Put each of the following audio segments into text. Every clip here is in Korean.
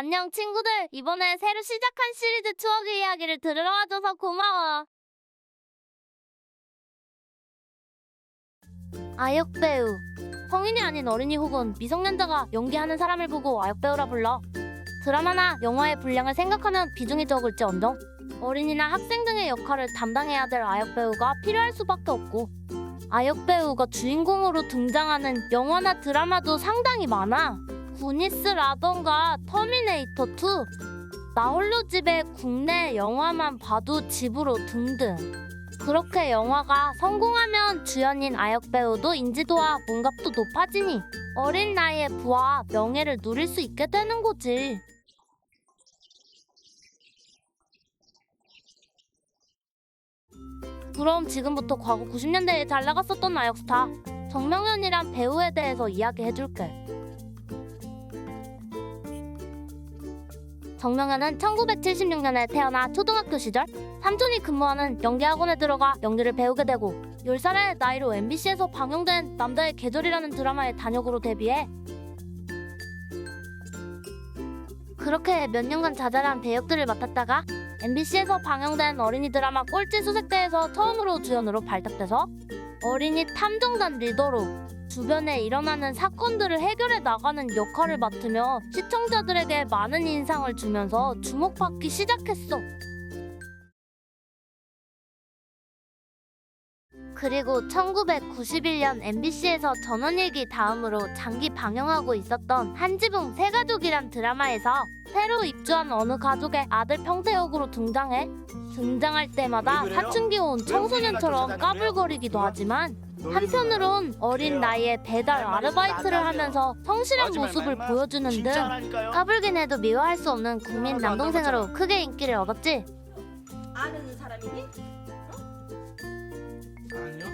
안녕 친구들. 이번에 새로 시작한 시리즈 추억의 이야기를 들으러 와줘서 고마워. 아역 배우. 성인이 아닌 어린이 혹은 미성년자가 연기하는 사람을 보고 아역 배우라 불러. 드라마나 영화의 분량을 생각하면 비중이 적을지 언정. 어린이나 학생 등의 역할을 담당해야 될 아역 배우가 필요할 수밖에 없고. 아역 배우가 주인공으로 등장하는 영화나 드라마도 상당히 많아. 구니스라던가 터미네이터 2, 나 홀로 집에 국내 영화만 봐도 집으로 등등. 그렇게 영화가 성공하면 주연인 아역 배우도 인지도와 몸값도 높아지니 어린 나이에 부와 명예를 누릴 수 있게 되는 거지. 그럼 지금부터 과거 90년대에 잘 나갔었던 아역 스타 정명현이란 배우에 대해서 이야기해줄게. 정명현은 1976년에 태어나 초등학교 시절 삼촌이 근무하는 연기학원에 들어가 연기를 배우게 되고 10살의 나이로 MBC에서 방영된 남자의 계절이라는 드라마의 단역으로 데뷔해 그렇게 몇 년간 자잘한 배역들을 맡았다가 MBC에서 방영된 어린이 드라마 꼴찌 수색대에서 처음으로 주연으로 발탁돼서 어린이 탐정단 리더로 주변에 일어나는 사건들을 해결해 나가는 역할을 맡으며 시청자들에게 많은 인상을 주면서 주목받기 시작했어. 그리고 1991년 MBC에서 전원일기 다음으로 장기 방영하고 있었던 한지붕 새가족이란 드라마에서 새로 입주한 어느 가족의 아들 평태 역으로 등장해 등장할 때마다? 사춘기 온 청소년처럼 까불거리기도 하지만 한편으론 어린 나이에 배달 아르바이트를 하면서 성실한 모습을 보여주는 등 까불긴 해도 미워할 수 없는 국민 남동생으로 크게 인기를 얻었지. 아는 사람이니? 아니요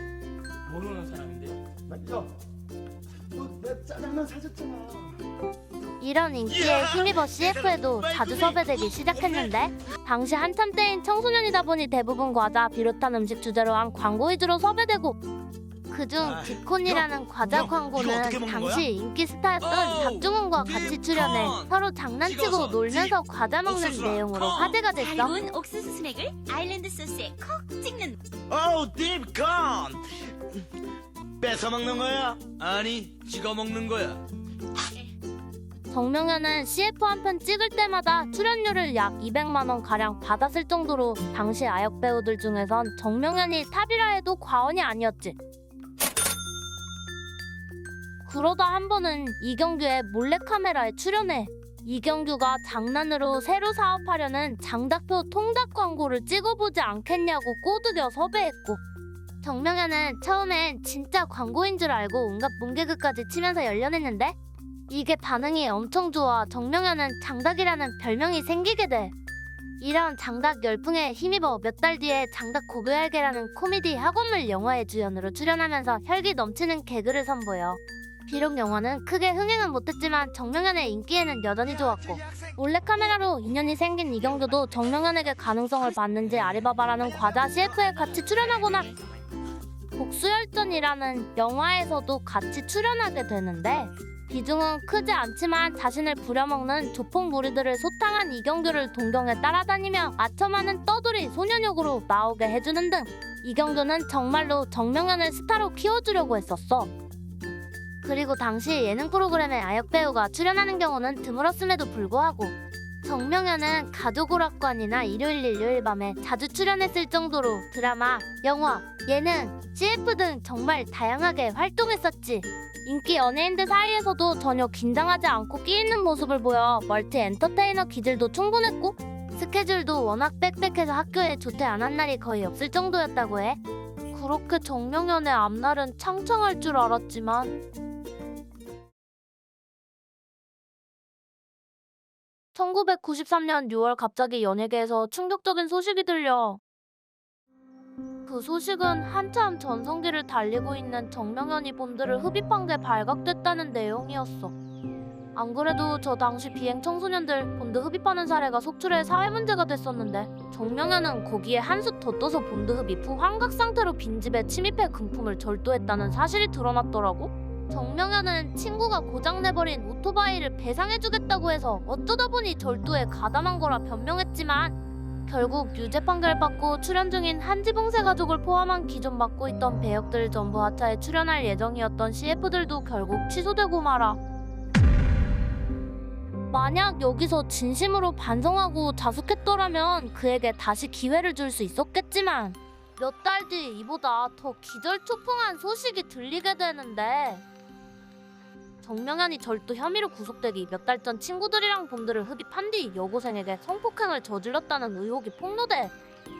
모르는 사람인데요 맞죠? 너내 짜장면 사줬잖아. 이런 인기에 힘입어 CF에도 자주 섭외되기 시작했는데 당시 한참 때인 청소년이다 보니 대부분 과자 비롯한 음식 주제로 한 광고 위주로 섭외되고 그중 아, 디콘이라는 과자 형, 광고는 당시 거야? 인기 스타였던 오우, 박중훈과 같이 출연해. 서로 장난치고 놀면서 딥, 과자 먹는 내용으로 콘. 화제가 됐어. 삶은 옥수수 스낵을 아일랜드 소스에 콕 찍는 어우 딥콘 뺏어 먹는 거야? 아니 찍어 먹는 거야 정명현은 CF 한 편 찍을 때마다 출연료를 약 200만 원 가량 받았을 정도로 당시 아역 배우들 중에선 정명현이 탑이라 해도 과언이 아니었지. 그러다 한 번은 이경규의 몰래카메라에 출연해 이경규가 장난으로 새로 사업하려는 장닭표 통닭 광고를 찍어보지 않겠냐고 꼬드겨 섭외했고 정명현은 처음엔 진짜 광고인 줄 알고 온갖 뭉개그까지 치면서 열려냈는데 이게 반응이 엄청 좋아 정명현은 장닭이라는 별명이 생기게 돼. 이런 장닭 열풍에 힘입어 몇 달 뒤에 장닭 고교할게라는 코미디 학원물 영화의 주연으로 출연하면서 혈기 넘치는 개그를 선보여. 비록 영화는 크게 흥행은 못했지만 정명현의 인기에는 여전히 좋았고 몰래카메라로 인연이 생긴 이경규도 정명현에게 가능성을 봤는지 아리바바라는 과자 CF에 같이 출연하거나 복수열전이라는 영화에서도 같이 출연하게 되는데 비중은 크지 않지만 자신을 부려먹는 조폭 무리들을 소탕한 이경규를 동경에 따라다니며 아첨하는 떠돌이 소년역으로 나오게 해주는 등 이경규는 정말로 정명현을 스타로 키워주려고 했었어. 그리고 당시 예능 프로그램에 아역 배우가 출연하는 경우는 드물었음에도 불구하고 정명현은 가족오락관이나 일요일 일요일 밤에 자주 출연했을 정도로 드라마, 영화, 예능, CF 등 정말 다양하게 활동했었지. 인기 연예인들 사이에서도 전혀 긴장하지 않고 끼 있는 모습을 보여 멀티 엔터테이너 기질도 충분했고 스케줄도 워낙 빽빽해서 학교에 조퇴 안 한 날이 거의 없을 정도였다고 해. 그렇게 정명현의 앞날은 창창할 줄 알았지만 1993년 6월 갑자기 연예계에서 충격적인 소식이 들려. 그 소식은 한참 전성기를 달리고 있는 정명현이 본드를 흡입한 게 발각됐다는 내용이었어. 안 그래도 저 당시 비행 청소년들 본드 흡입하는 사례가 속출해 사회 문제가 됐었는데 정명현은 거기에 한 수 더 떠서 본드 흡입 후 환각 상태로 빈집에 침입해 금품을 절도했다는 사실이 드러났더라고. 정명현은 친구가 고장내버린 오토바이를 배상해주겠다고 해서 어쩌다 보니 절도에 가담한 거라 변명했지만 결국 유죄 판결 받고 출연 중인 한지봉세 가족을 포함한 기존 맡고 있던 배역들 전부 하차에 출연할 예정이었던 CF들도 결국 취소되고 말아. 만약 여기서 진심으로 반성하고 자숙했더라면 그에게 다시 기회를 줄 수 있었겠지만 몇 달 뒤 이보다 더 기절초풍한 소식이 들리게 되는데 정명현이 절도 혐의로 구속되기 몇 달 전 친구들이랑 봄들을 흡입한 뒤 여고생에게 성폭행을 저질렀다는 의혹이 폭로돼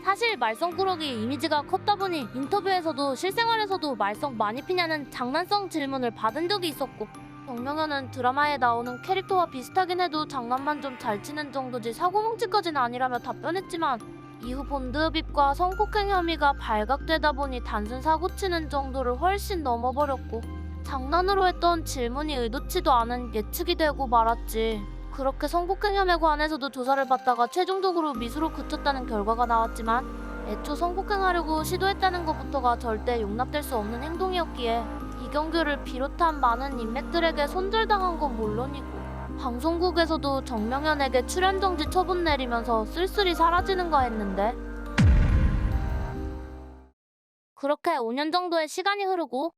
사실 말썽꾸러기 이미지가 컸다 보니 인터뷰에서도 실생활에서도 말썽 많이 피냐는 장난성 질문을 받은 적이 있었고 정명현은 드라마에 나오는 캐릭터와 비슷하긴 해도 장난만 좀 잘 치는 정도지 사고뭉치까지는 아니라며 답변했지만 이후 본드 흡입과 성폭행 혐의가 발각되다 보니 단순 사고치는 정도를 훨씬 넘어버렸고 장난으로 했던 질문이 의도치도 않은 예측이 되고 말았지. 그렇게 성폭행 혐의에 관해서도 조사를 받다가 최종적으로 미수로 그쳤다는 결과가 나왔지만 애초 성폭행하려고 시도했다는 것부터가 절대 용납될 수 없는 행동이었기에 이경규를 비롯한 많은 인맥들에게 손절당한 건 물론이고 방송국에서도 정명현에게 출연 정지 처분 내리면서 쓸쓸히 사라지는가 했는데 그렇게 5년 정도의 시간이 흐르고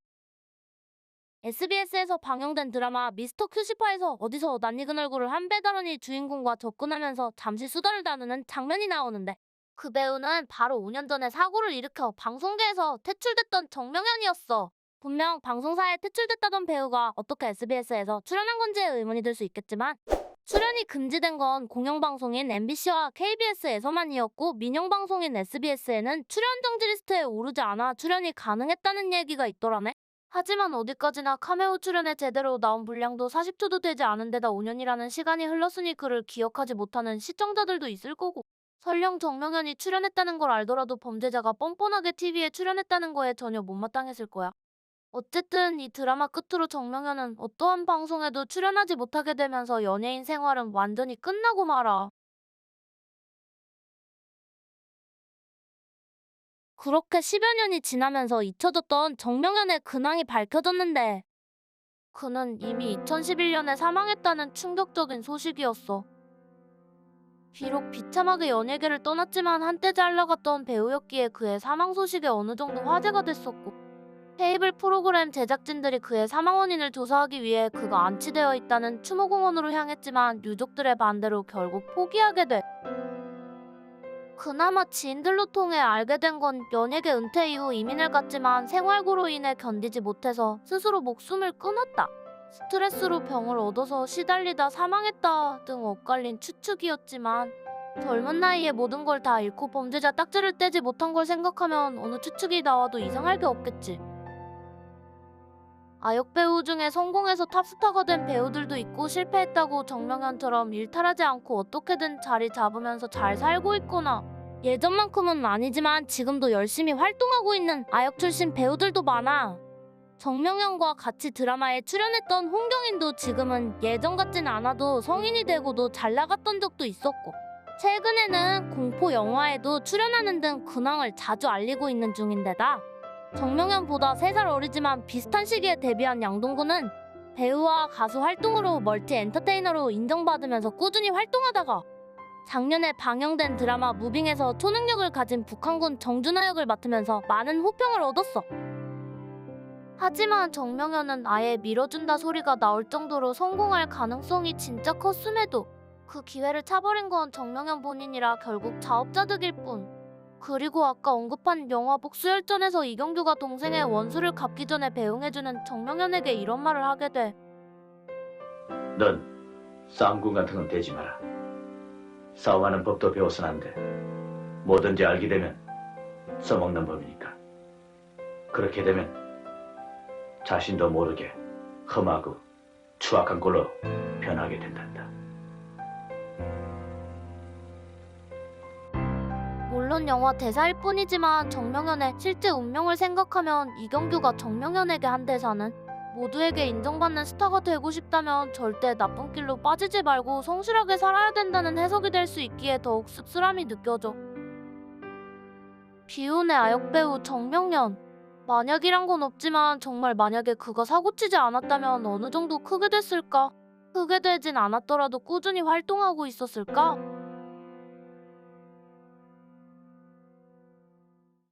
SBS에서 방영된 드라마 미스터 큐시파에서 어디서 낯익은 얼굴을 한 배달원이 주인공과 접근하면서 잠시 수다를 나누는 장면이 나오는데 그 배우는 바로 5년 전에 사고를 일으켜 방송계에서 퇴출됐던 정명현이었어. 분명 방송사에 퇴출됐다던 배우가 어떻게 SBS에서 출연한 건지에 의문이 들 수 있겠지만 출연이 금지된 건 공영방송인 MBC와 KBS에서만이었고 민영방송인 SBS에는 출연 정지 리스트에 오르지 않아 출연이 가능했다는 얘기가 있더라네. 하지만 어디까지나 카메오 출연에 제대로 나온 분량도 40초도 되지 않은 데다 5년이라는 시간이 흘렀으니 그를 기억하지 못하는 시청자들도 있을 거고 설령 정명현이 출연했다는 걸 알더라도 범죄자가 뻔뻔하게 TV에 출연했다는 거에 전혀 못마땅했을 거야. 어쨌든 이 드라마 끝으로 정명현은 어떠한 방송에도 출연하지 못하게 되면서 연예인 생활은 완전히 끝나고 말아. 그렇게 10여 년이 지나면서 잊혀졌던 정명현의 근황이 밝혀졌는데 그는 이미 2011년에 사망했다는 충격적인 소식이었어. 비록 비참하게 연예계를 떠났지만 한때 잘 나갔던 배우였기에 그의 사망 소식에 어느 정도 화제가 됐었고 테이블 프로그램 제작진들이 그의 사망 원인을 조사하기 위해 그가 안치되어 있다는 추모공원으로 향했지만 유족들의 반대로 결국 포기하게 돼. 그나마 지인들로 통해 알게 된 건 연예계 은퇴 이후 이민을 갔지만 생활고로 인해 견디지 못해서 스스로 목숨을 끊었다. 스트레스로 병을 얻어서 시달리다 사망했다 등 엇갈린 추측이었지만 젊은 나이에 모든 걸 다 잃고 범죄자 딱지를 떼지 못한 걸 생각하면 어느 추측이 나와도 이상할 게 없겠지. 아역 배우 중에 성공해서 탑스타가 된 배우들도 있고 실패했다고 정명현처럼 일탈하지 않고 어떻게든 자리 잡으면서 잘 살고 있거나. 예전만큼은 아니지만 지금도 열심히 활동하고 있는 아역 출신 배우들도 많아. 정명현과 같이 드라마에 출연했던 홍경인도 지금은 예전 같진 않아도 성인이 되고도 잘 나갔던 적도 있었고. 최근에는 공포 영화에도 출연하는 등 근황을 자주 알리고 있는 중인데다 정명현보다 3살 어리지만 비슷한 시기에 데뷔한 양동근은 배우와 가수 활동으로 멀티 엔터테이너로 인정받으면서 꾸준히 활동하다가 작년에 방영된 드라마 무빙에서 초능력을 가진 북한군 정준하 역을 맡으면서 많은 호평을 얻었어. 하지만 정명현은 아예 밀어준다 소리가 나올 정도로 성공할 가능성이 진짜 컸음에도 그 기회를 차버린 건 정명현 본인이라 결국 자업자득일 뿐. 그리고 아까 언급한 영화 복수열전에서 이경규가 동생의 원수를 갚기 전에 배웅해주는 정명현에게 이런 말을 하게 돼. 넌 쌍군 같은 건 되지 마라. 싸움하는 법도 배워선 안 돼. 뭐든지 알게 되면 써먹는 법이니까. 그렇게 되면 자신도 모르게 험하고 추악한 꼴로 변하게 된단다. 물론 영화 대사일 뿐이지만 정명현의 실제 운명을 생각하면 이경규가 정명현에게 한 대사는 모두에게 인정받는 스타가 되고 싶다면 절대 나쁜 길로 빠지지 말고 성실하게 살아야 된다는 해석이 될 수 있기에 더욱 씁쓸함이 느껴져. 비운의 아역 배우 정명현 만약이란 건 없지만 정말 만약에 그가 사고치지 않았다면 어느 정도 크게 됐을까? 크게 되진 않았더라도 꾸준히 활동하고 있었을까?